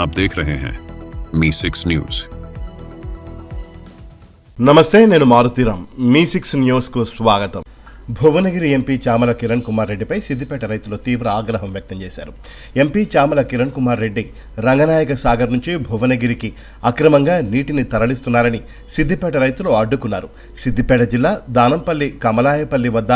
आप देख रहे हैं मी सिक्स न्यूज నమస్తే నేను మారుతీరామ్ మీ సిక్స్ న్యూస్కు స్వాగతం భువనగిరి ఎంపీ చామల కిరణ్ కుమార్ రెడ్డిపై సిద్దిపేట రైతులు తీవ్ర ఆగ్రహం వ్యక్తం చేశారు ఎంపీ చామల కిరణ్ కుమార్ రెడ్డి రంగనాయక సాగర్ నుంచి భువనగిరికి అక్రమంగా నీటిని తరలిస్తున్నారని సిద్దిపేట రైతులు అడ్డుకున్నారు సిద్దిపేట జిల్లా దానంపల్లి కమలాయపల్లి వద్ద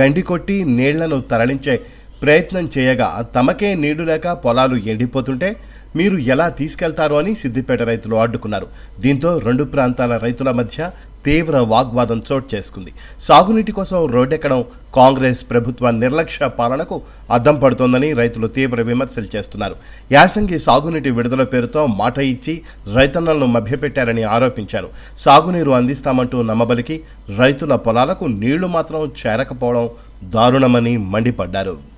గండి కొట్టి నీళ్లను తరలించే ప్రయత్నం చేయగా తమకే నీళ్లు లేక పొలాలు ఎండిపోతుంటే మీరు ఎలా తీసుకెళ్తారు అని సిద్దిపేట రైతులు అడ్డుకున్నారు. దీంతో రెండు ప్రాంతాల రైతుల మధ్య తీవ్ర వాగ్వాదం చోటు చేసుకుంది. సాగునీటి కోసం రోడ్డెక్కడం కాంగ్రెస్ ప్రభుత్వ నిర్లక్ష్య పాలనకు అద్దం పడుతోందని రైతులు తీవ్ర విమర్శలు చేస్తున్నారు. యాసంగి సాగునీటి విడుదల పేరుతో మాట ఇచ్చి రైతన్నలను మభ్యపెట్టారని ఆరోపించారు. సాగునీరు అందిస్తామంటూ నమ్మబలికి రైతుల పొలాలకు నీళ్ళు మాత్రం చేరకపోవడం దారుణమని మండిపడ్డారు.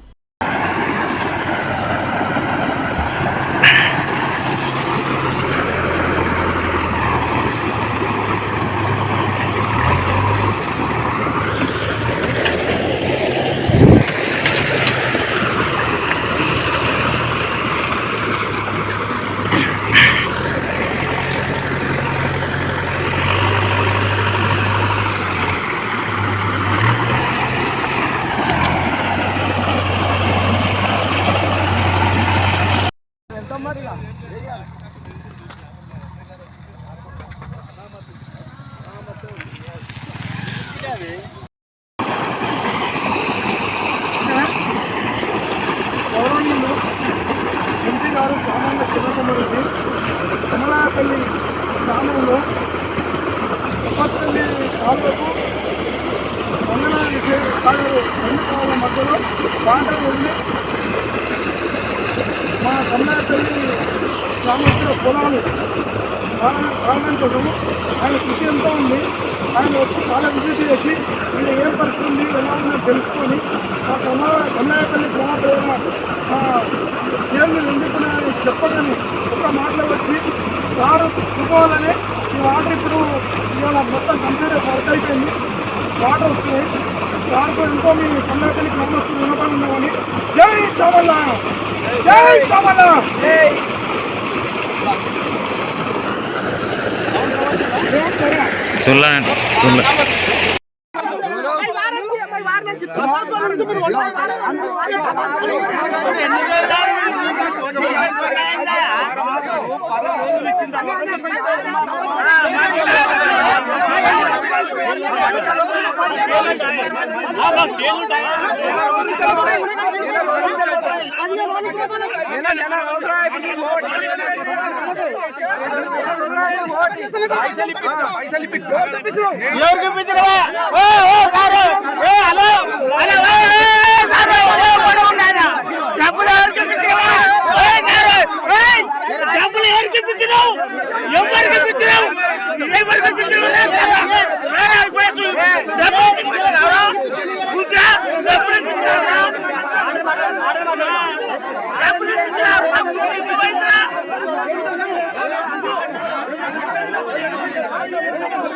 గౌరవనీయులు ఎంపీ గారు సామాన్య చిన్నతమరెడ్డి కమలాపల్లి గ్రామంలో కొప్పపల్లి కాలువకు మంగళ సాగర్ రెండు కాలువ మధ్యలో వాటర్ మా కమలాపల్లి సంబంధించిన పొలాలు. కాలం కాలం ఆయన కృషి ఎంతో ఉంది. ఆయన వచ్చి చాలా విజిట్ చేసి వీళ్ళు ఏం పరిస్థితి ఉంది ఎలా ఉందో తెలుసుకొని ఆ కమలా కమలాపల్లి గ్రామ ప్రజల మా చేరుని ఎందుకున్నాయని చెప్పగానే ఒక మాటలో వచ్చి కారు తుపోవాలని ఈ వాటర్ ఇప్పుడు ఇవాళ మొత్తం కంప్లీట్ వర్క్ అయిపోయింది. వాటర్ వస్తుంది కారుతో ఎంతో మీ కమలాపల్లి గ్రామస్తులు ఉన్నపడి ఉన్నామని జై చవల్లా జై చవల్లా చూడలే చూడలే ఎవరికి పిచ్చినవా ఓ ఓ కారు ఏ హలో హలో ఏ, డబ్బులు ఎవరికి డబ్బులు ఎవరికి పిచ్చినావు? ఎవరికి పిచ్చినావు? ఎవరికి